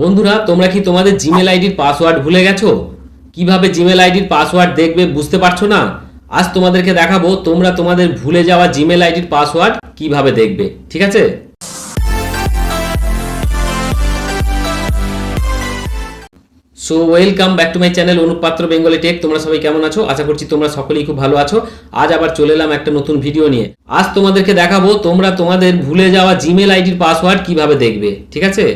বন্ধুরা, তোমরা কি তোমাদের জিমেল আইডির পাসওয়ার্ড ভুলে গেছো? কীভাবে জিমেল আইডির পাসওয়ার্ড দেখবে বুঝতে পারছ না? আজ তোমাদেরকে দেখাবো তোমরা তোমাদের ভুলে যাওয়া জিমেল আইডির পাসওয়ার্ড কীভাবে দেখবে, ঠিক আছে? So welcome back to my channel Anupatra Bengali tech তোমরা সবাই কেমন আছো? আশা করছি তোমরা সকলেই খুব ভালো আছো। আজ আবার চলে এলাম একটা নতুন ভিডিও নিয়ে। আজ তোমাদেরকে দেখাবো তোমরা তোমাদের ভুলে যাওয়া জিমেল আইডির পাসওয়ার্ড কীভাবে দেখবে, ঠিক আছে?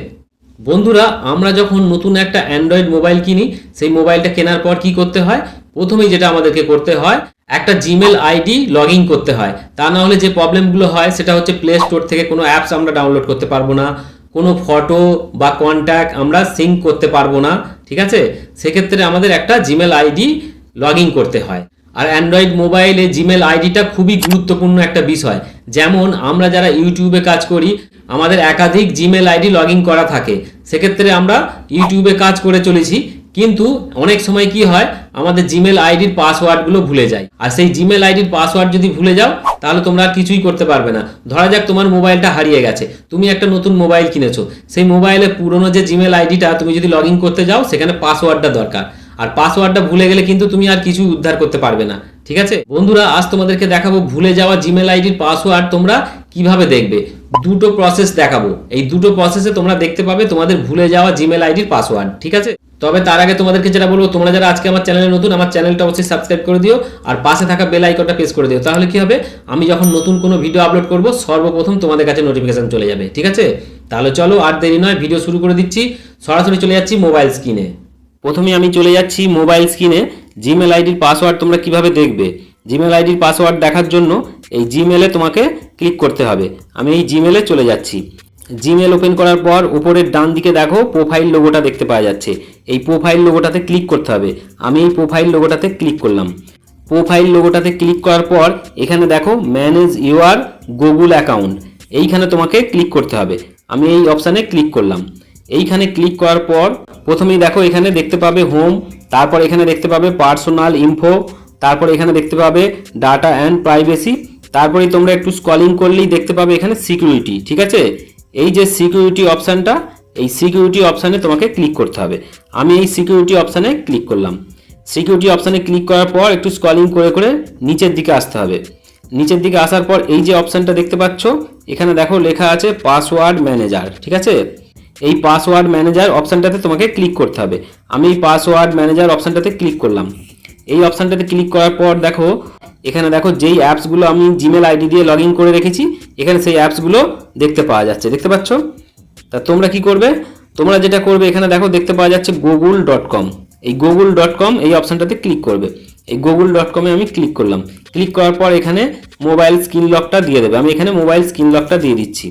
বন্ধুরা, আমরা যখন নতুন একটা অ্যান্ড্রয়েড মোবাইল কিনি, সেই মোবাইলটা কেনার পর কি করতে হয়? প্রথমেই যেটা আমাদেরকে করতে হয়, একটা জিমেল আইডি লগ করতে হয়। তা না হলে যে প্রবলেমগুলো হয়, সেটা হচ্ছে প্লে স্টোর থেকে কোনো অ্যাপস আমরা ডাউনলোড করতে পারব না। কোনো ফটো বা কন্ট্যাক্ট আমরা সিঙ্ক করতে পারব না, ঠিক আছে? সেক্ষেত্রে আমাদের একটা জিমেল আইডি লগ করতে হয়। আর অ্যান্ড্রয়েড মোবাইলে জিমেল আইডিটা খুবই গুরুত্বপূর্ণ একটা বিষয়। যেমন, আমরা যারা ইউটিউবে কাজ করি, আমাদের একাধিক জিমেল আইডি লগ করা থাকে। সেক্ষেত্রে আমরা ইউটিউবে কাজ করে চলেছি। কিন্তু অনেক সময় কি হয়, আমাদের জিমেল আইডির পাসওয়ার্ডগুলো ভুলে যায়। আর সেই জিমেল আইডির পাসওয়ার্ড যদি ভুলে যাও, তাহলে তোমরা আর কিছুই করতে পারবে না। ধরা যাক তোমার মোবাইলটা হারিয়ে গেছে। তুমি একটা নতুন মোবাইল কিনেছো। সেই মোবাইলে পুরনো যে জিমেল আইডিটা তুমি যদি লগ করতে যাও, সেখানে পাসওয়ার্ডটা দরকার। আর পাসওয়ার্ডটা ভুলে গেলে কিন্তু তুমি আর কিছু উদ্ধার করতে পারবে না, ঠিক আছে? বন্ধুরা, আজ তোমাদেরকে দেখাবো ভুলে যাওয়া জিমেল আইডির পাসওয়ার্ড তোমরা কীভাবে দেখবে। দুটো প্রসেস দেখাবো। এই দুটো প্রসেসে তোমরা দেখতে পাবে তোমাদের ভুলে যাওয়া জিমেল আইডির পাসওয়ার্ড ঠিক আছে? তবে তার আগে তোমাদেরকে যেটা বলব, তোমরা যারা আজকে আমার চ্যানেলে নতুন, আমার চ্যানেলটা অবশ্যই সাবস্ক্রাইব করে দিও আর পাশে থাকা বেল আইকনটা প্রেস করে দিও। তাহলে কি হবে? আমি যখন নতুন কোনো ভিডিও আপলোড করব, সর্বপ্রথম তোমাদের কাছে নোটিফিকেশন চলে যাবে, ঠিক আছে? তাহলে চলো আর দেরি নয় ভিডিও শুরু করে দিচ্ছি। সরাসরি চলে যাচ্ছি মোবাইল স্ক্রিনে প্রথমে আমি চলে যাচ্ছি মোবাইল স্ক্রিনে। জিমেল আইডির পাসওয়ার্ড তোমরা কীভাবে দেখবে? জিমেল আইডির পাসওয়ার্ড দেখার জন্য এই জিমেলে তোমাকে ক্লিক করতে হবে। আমি এই জিমেলে চলে যাচ্ছি। জিমেল ওপেন করার পর উপরের ডান দিকে দেখো প্রোফাইল লোগোটা দেখতে পাওয়া যাচ্ছে। এই প্রোফাইল লোগোটাতে ক্লিক করতে হবে। আমি এই প্রোফাইল লোগোটাতে ক্লিক করলাম। প্রোফাইল লোগোটাতে ক্লিক করার পর এখানে দেখো ম্যানেজ ইউর গুগল অ্যাকাউন্ট এইখানে তোমাকে ক্লিক করতে হবে। আমি এই অপশানে ক্লিক করলাম। এইখানে ক্লিক করার পর প্রথমেই দেখো এখানে দেখতে পাবে হোম তারপর এখানে দেখতে পাবে পার্সোনাল ইনফো তারপর এখানে দেখতে পাবে ডাটা অ্যান্ড প্রাইভেসি তারপরেই তোমরা একটু স্কলিং করলেই দেখতে পাবে এখানে সিকিউরিটি ঠিক আছে? এই যে সিকিউরিটি অপশানটা এই সিকিউরিটি অপশানে তোমাকে ক্লিক করতে হবে। আমি এই সিকিউরিটি অপশানে ক্লিক করলাম। সিকিউরিটি অপশানে ক্লিক করার পর একটু স্কলিং করে করে নিচের দিকে আসতে হবে। নিচের দিকে আসার পর এই যে অপশানটা দেখতে পাচ্ছ, এখানে দেখো লেখা আছে পাসওয়ার্ড ম্যানেজার ঠিক আছে? এই পাসওয়ার্ড ম্যানেজার অপশানটাতে তোমাকে ক্লিক করতে হবে। আমি পাসওয়ার্ড ম্যানেজার অপশানটাতে ক্লিক করলাম। এই অপশানটাতে ক্লিক করার পর দেখো, এখানে দেখো যেই অ্যাপসগুলো আমি জিমেল আইডি দিয়ে লগ করে রেখেছি, এখানে সেই অ্যাপসগুলো দেখতে পাওয়া যাচ্ছে। দেখতে পাচ্ছ? তা তোমরা কি করবে? তোমরা যেটা করবে, এখানে দেখো দেখতে পাওয়া যাচ্ছে গুগল ডট কম এই গুগল ডট কম এই অপশানটাতে ক্লিক করবে। এই গুগল ডট কমে আমি ক্লিক করলাম। ক্লিক করার পর এখানে মোবাইল স্ক্রিন লকটা দিয়ে দেবে। আমি এখানে মোবাইল স্ক্রিন লকটা দিয়ে দিচ্ছি।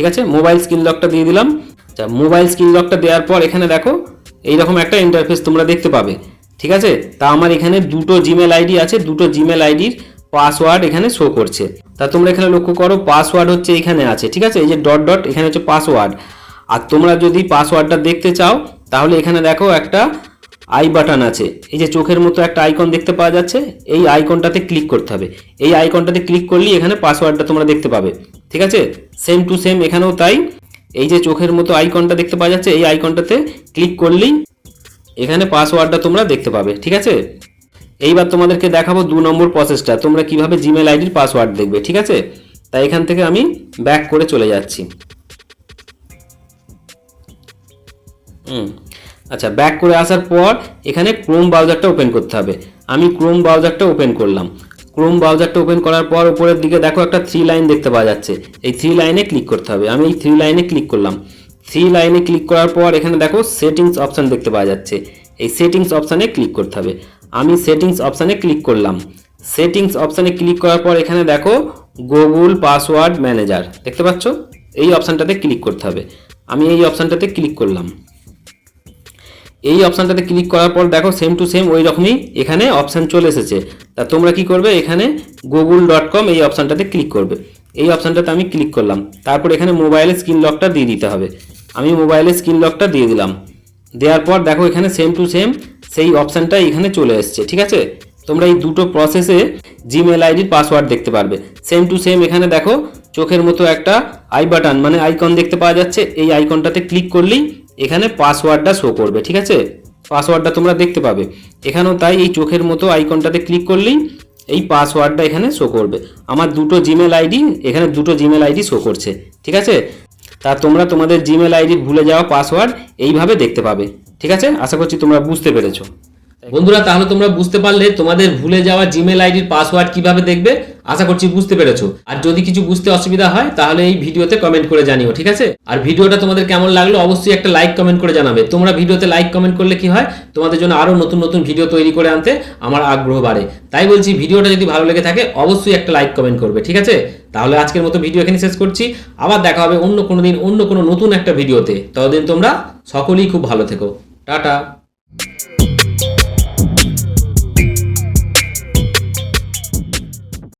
ঠিক আছে? মোবাইল স্ক্রিন লকটা দিয়ে দিলাম। আচ্ছা মোবাইল স্ক্রিন লকটা দেওয়ার পর এখানে দেখো, এইরকম একটা ইন্টারফেস তোমরা দেখতে পাবে। ঠিক আছে? তা আমার এখানে দুটো জিমেল আইডি আছে, দুটো জিমেল আইডির পাসওয়ার্ড এখানে শো করছে। তা তোমরা এখানে লক্ষ্য করো পাসওয়ার্ড হচ্ছে এখানে আছে। ঠিক আছে? এই যে ডট ডট এখানে হচ্ছে পাসওয়ার্ড আর তোমরা যদি পাসওয়ার্ডটা দেখতে চাও, তাহলে এখানে দেখো একটা আই বাটন আছে। এই যে চোখের মতো একটা আইকন দেখতে পাওয়া যাচ্ছে, এই আইকনটাতে ক্লিক করতে হবে। এই আইকনটাতে ক্লিক করলেই এখানে পাসওয়ার্ডটা তোমরা দেখতে পাবে। ঠিক আছে? সেম টু সেম এখানেও তাই। এই যে চোখের মতো আইকনটা দেখতে পাওয়া যাচ্ছে, এই আইকনটাতে ক্লিক করলেই এখানে পাসওয়ার্ডটা তোমরা দেখতে পাবে। ঠিক আছে? এইবার তোমাদেরকে দেখাবো দু নম্বর প্রসেসটা তোমরা কীভাবে জিমেল আইডির পাসওয়ার্ড দেখবে। ঠিক আছে? তাই এখান থেকে আমি ব্যাক করে চলে যাচ্ছি। হুম। আচ্ছা ব্যাক করে আসার পর এখানে ক্রোম ব্রাউজারটা ওপেন করতে হবে। আমি ক্রোম ব্রাউজারটা ওপেন করলাম। ক্রোম ব্রাউজারটা ওপেন করার পর উপরের দিকে দেখো একটা থ্রি লাইন দেখতে পাওয়া যাচ্ছে। এই থ্রি লাইনে ক্লিক করতে হবে। আমি এই থ্রি লাইনে ক্লিক করলাম। থ্রি লাইনে ক্লিক করার পর এখানে দেখো সেটিংস অপশান দেখতে পাওয়া যাচ্ছে। এই সেটিংস অপশানে ক্লিক করতে হবে। আমি সেটিংস অপশানে ক্লিক করলাম। সেটিংস অপশানে ক্লিক করার পর এখানে দেখো গুগল পাসওয়ার্ড ম্যানেজার দেখতে পাচ্ছ? এই অপশানটাতে ক্লিক করতে হবে। আমি এই অপশানটাতে ক্লিক করলাম। এই অপশানটাতে ক্লিক করার পর দেখো সেম টু সেম ওই রকমই এখানে অপশান চলে এসেছে। তা তোমরা কি করবে? এখানে গুগল ডট কম এই অপশানটাতে ক্লিক করবে। এই অপশানটাতে আমি ক্লিক করলাম। তারপর এখানে মোবাইলের স্ক্রিন লকটা দিয়ে দিতে হবে। আমি মোবাইলের স্ক্রিন লকটা দিয়ে দিলাম। দেওয়ার পর দেখো এখানে সেম টু সেম সেই অপশানটা এখানে চলে এসছে, ঠিক আছে? তোমরা এই দুটো প্রসেসে জিমেল আইডির পাসওয়ার্ড দেখতে পারবে। সেম টু সেম এখানে দেখো চোখের মতো একটা আই বাটন মানে আইকন দেখতে পাওয়া যাচ্ছে। এই আইকনটাতে ক্লিক করলেই এখানে পাসওয়ার্ডটা শো করবে, ঠিক আছে? পাসওয়ার্ডটা তোমরা দেখতে পাবে। এখানেও তাই এই চোখের মতো আইকনটাতে ক্লিক করলেই এই পাসওয়ার্ডটা এখানে শো করবে। আমার দুটো জিমেল আইডি এখানে দুটো জিমেল আইডি শো করছে, ঠিক আছে? তা তোমরা তোমাদের জিমেল আইডি ভুলে যাওয়া পাসওয়ার্ড এইভাবে দেখতে পাবে, ঠিক আছে? আশা করছি তোমরা বুঝতে পেরেছ। বন্ধুরা, তাহলে তোমরা বুঝতে পারলে তোমাদের ভুলে যাওয়া জিমেল আইডির পাসওয়ার্ড কীভাবে দেখবে? আশা করছি বুঝতে পেরেছ। আর যদি কিছু বুঝতে অসুবিধা হয়, তাহলে এই ভিডিওতে কমেন্ট করে জানিও, ঠিক আছে? আর ভিডিওটা তোমাদের কেমন লাগল, অবশ্যই একটা লাইক কমেন্ট করে জানাবে। তোমরা ভিডিওতে লাইক কমেন্ট করলে কি হয়? তোমাদের জন্য আরও নতুন নতুন ভিডিও তৈরি করে আনতে আমার আগ্রহ বাড়ে। তাই বলছি, ভিডিওটা যদি ভালো লেগে থাকে, অবশ্যই একটা লাইক কমেন্ট করবে, ঠিক আছে? তাহলে আজকের মতো ভিডিও এখানে শেষ করছি। আবার দেখা হবে অন্য কোনো দিন, অন্য কোনো নতুন একটা ভিডিওতে ততদিন তোমরা সকলেই খুব ভালো থেকো। টাটা।